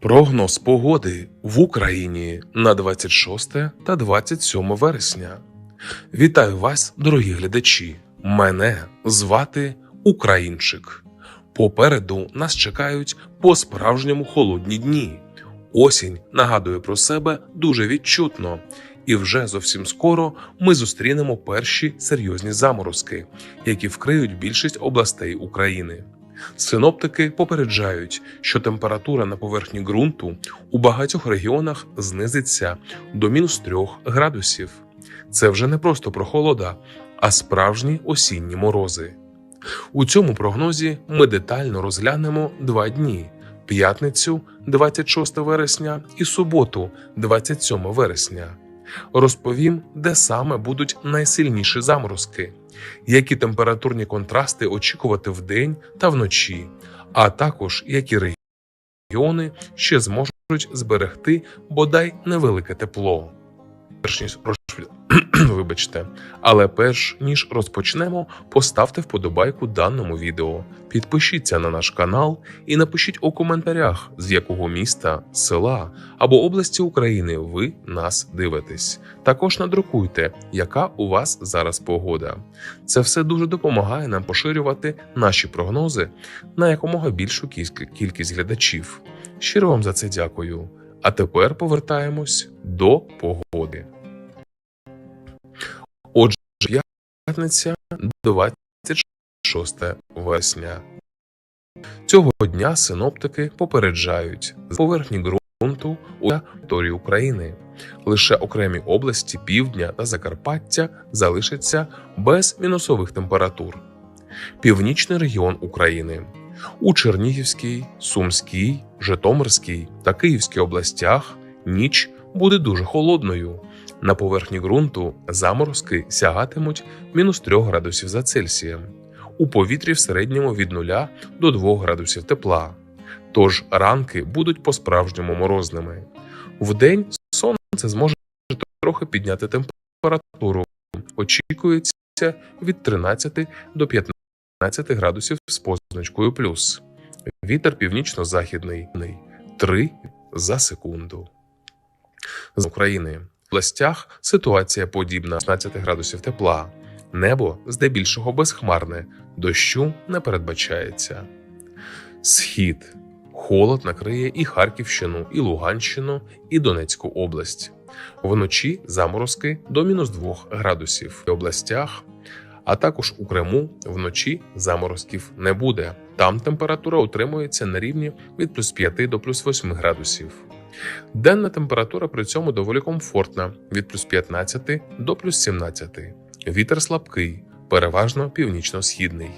Прогноз погоди в Україні на 26 та 27 вересня. Вітаю вас, дорогі глядачі! Мене звати Українчик. Попереду нас чекають по-справжньому холодні дні. Осінь нагадує про себе дуже відчутно, і вже зовсім скоро ми зустрінемо перші серйозні заморозки, які вкриють більшість областей України. Синоптики попереджають, що температура на поверхні ґрунту у багатьох регіонах знизиться до мінус 3 градусів. Це вже не просто прохолода, а справжні осінні морози. У цьому прогнозі ми детально розглянемо два дні: п'ятницю, 26 вересня, і суботу, 27 вересня. Розповім, де саме будуть найсильніші заморозки, які температурні контрасти очікувати вдень та вночі, а також які регіони ще зможуть зберегти бодай невелике тепло. Перш ніж Вибачте, але перш ніж розпочнемо, поставте вподобайку даному відео, підпишіться на наш канал і напишіть у коментарях, з якого міста, села або області України ви нас дивитесь. Також надрукуйте, яка у вас зараз погода. Це все дуже допомагає нам поширювати наші прогнози на якомога більшу кільк- кількість глядачів. Щиро вам за це дякую. А тепер повертаємось до погоди. Отже, п'ятниця 26 вересня. Цього дня синоптики попереджають з поверхні ґрунту у території України. Лише окремі області півдня та Закарпаття залишаться без мінусових температур. Північний регіон України у Чернігівській, Сумській, Житомирській та Київській областях ніч буде дуже холодною. На поверхні ґрунту заморозки сягатимуть мінус 3 градусів за Цельсієм. У повітрі в середньому від 0 до 2 градусів тепла. Тож ранки будуть по-справжньому морозними. Вдень сонце зможе трохи підняти температуру. Очікується від 13 до 15 градусів з позначкою плюс. Вітер північно-західний 3 за секунду. З України в областях ситуація подібна 16 градусів тепла. Небо здебільшого безхмарне, дощу не передбачається. Схід холод накриє і Харківщину, і Луганщину, і Донецьку область. Вночі заморозки до мінус 2 градусів в областях, а також у Криму вночі заморозків не буде. Там температура утримується на рівні від плюс 5 до плюс 8 градусів. Денна температура при цьому доволі комфортна від плюс 15 до плюс 17. Вітер слабкий, переважно північно-східний.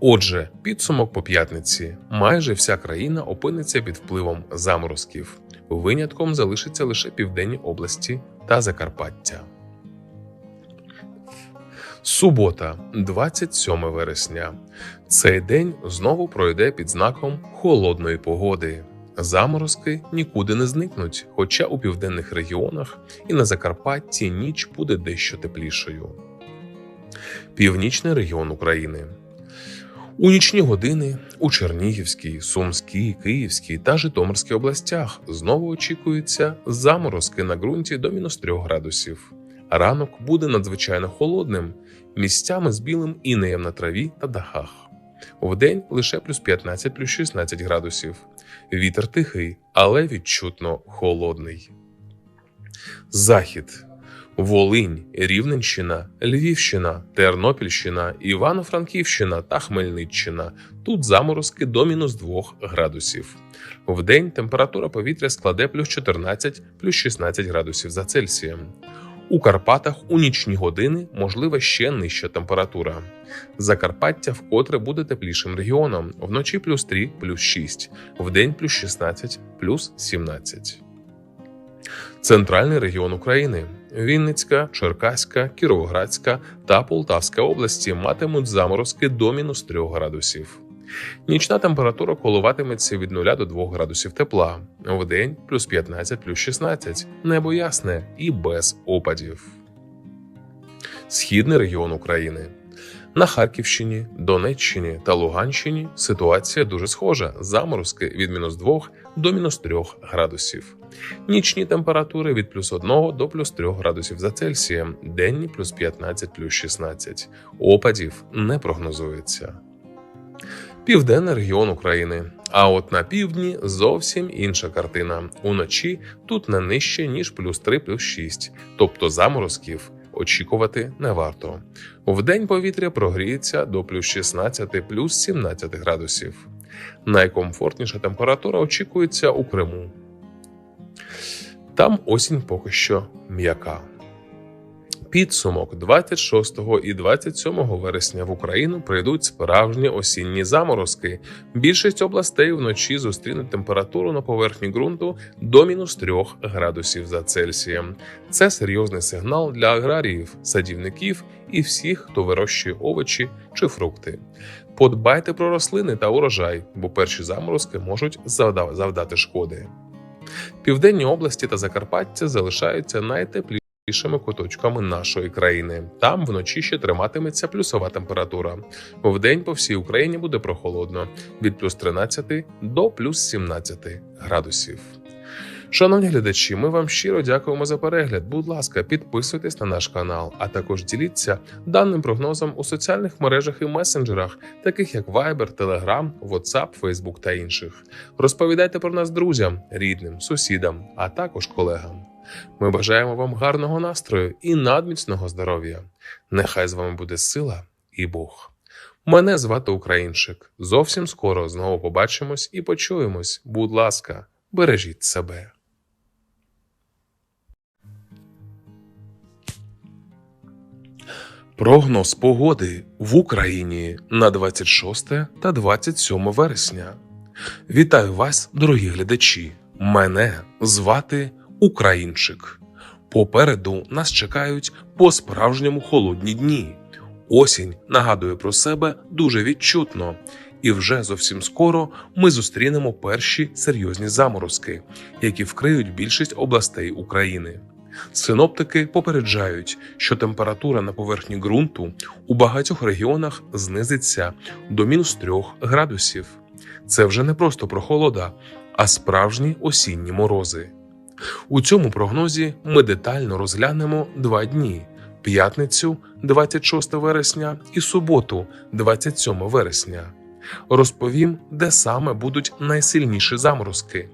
Отже, підсумок по п'ятниці. Майже вся країна опиниться під впливом заморозків. Винятком залишиться лише південні області та Закарпаття. Субота, 27 вересня. Цей день знову пройде під знаком холодної погоди. Заморозки нікуди не зникнуть, хоча у південних регіонах і на Закарпатті ніч буде дещо теплішою. Північний регіон України. У нічні години у Чернігівській, Сумській, Київській та Житомирській областях знову очікуються заморозки на ґрунті до мінус 3 градусів. Ранок буде надзвичайно холодним, місцями з білим інеєм на траві та дахах. Вдень лише плюс 15 плюс 16 градусів. Вітер тихий, але відчутно холодний. Захід. Волинь, Рівненщина, Львівщина, Тернопільщина, Івано-Франківщина та Хмельниччина. Тут заморозки до мінус 2 градусів. Вдень температура повітря складе плюс 14 плюс 16 градусів за Цельсієм. У Карпатах у нічні години можлива ще нижча температура. Закарпаття вкотре буде теплішим регіоном. Вночі плюс 3, плюс 6, вдень плюс 16, плюс 17. Центральний регіон України. Вінницька, Черкаська, Кіровоградська та Полтавська області матимуть заморозки до мінус 3 градусів. Нічна температура коливатиметься від 0 до 2 градусів тепла. Вдень плюс 15, плюс 16. Небо ясне і без опадів. Східний регіон України. На Харківщині, Донеччині та Луганщині ситуація дуже схожа: заморозки від мінус 2 до мінус 3 градусів. Нічні температури від плюс 1 до плюс 3 градусів за Цельсієм, денні плюс 15 плюс 16. Опадів не прогнозується. Південний регіон України. А от на півдні зовсім інша картина. Уночі тут не нижче, ніж плюс 3 плюс 6, тобто заморозків очікувати не варто. Вдень повітря прогріється до плюс 16 плюс 17 градусів. Найкомфортніша температура очікується у Криму. Там осінь поки що м'яка. Підсумок 26 і 27 вересня в Україну прийдуть справжні осінні заморозки. Більшість областей вночі зустрінуть температуру на поверхні ґрунту до мінус 3 градусів за Цельсієм. Це серйозний сигнал для аграріїв, садівників і всіх, хто вирощує овочі чи фрукти. Подбайте про рослини та урожай, бо перші заморозки можуть завдати шкоди. Південні області та Закарпаття залишаються найтеплішими куточками нашої країни. Там вночі ще триматиметься плюсова температура. Вдень по всій Україні буде прохолодно від плюс 13 до плюс 17 градусів. Шановні глядачі, ми вам щиро дякуємо за перегляд. Будь ласка, підписуйтесь на наш канал, а також діліться даним прогнозом у соціальних мережах і месенджерах, таких як Viber, Telegram, WhatsApp, Facebook та інших. Розповідайте про нас друзям, рідним, сусідам, а також колегам. Ми бажаємо вам гарного настрою і надміцного здоров'я. Нехай з вами буде сила і Бог. Мене звати Українчик. Зовсім скоро знову побачимось і почуємось. Будь ласка, бережіть себе. Прогноз погоди в Україні на 26 та 27 вересня. Вітаю вас, дорогі глядачі! Мене звати Українчик. Попереду нас чекають по-справжньому холодні дні. Осінь нагадує про себе дуже відчутно, і вже зовсім скоро ми зустрінемо перші серйозні заморозки, які вкриють більшість областей України. Синоптики попереджають, що температура на поверхні ґрунту у багатьох регіонах знизиться до мінус 3 градусів. Це вже не просто прохолода, а справжні осінні морози. У цьому прогнозі ми детально розглянемо два дні: п'ятницю, 26 вересня, і суботу, 27 вересня. Розповім, де саме будуть найсильніші заморозки,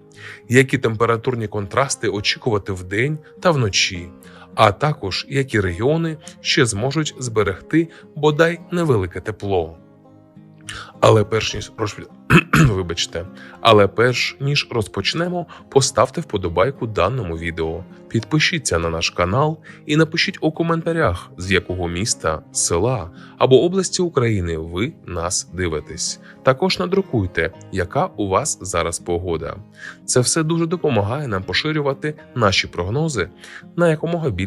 які температурні контрасти очікувати вдень та вночі, а також які регіони ще зможуть зберегти бодай невелике тепло. Але перш ніж розп... вибачте, але перш ніж розпочнемо, поставте вподобайку даному відео, підпишіться на наш канал і напишіть у коментарях, з якого міста, села або області України ви нас дивитесь. Також надрукуйте, яка у вас зараз погода. Це все дуже допомагає нам поширювати наші прогнози на якомога більше.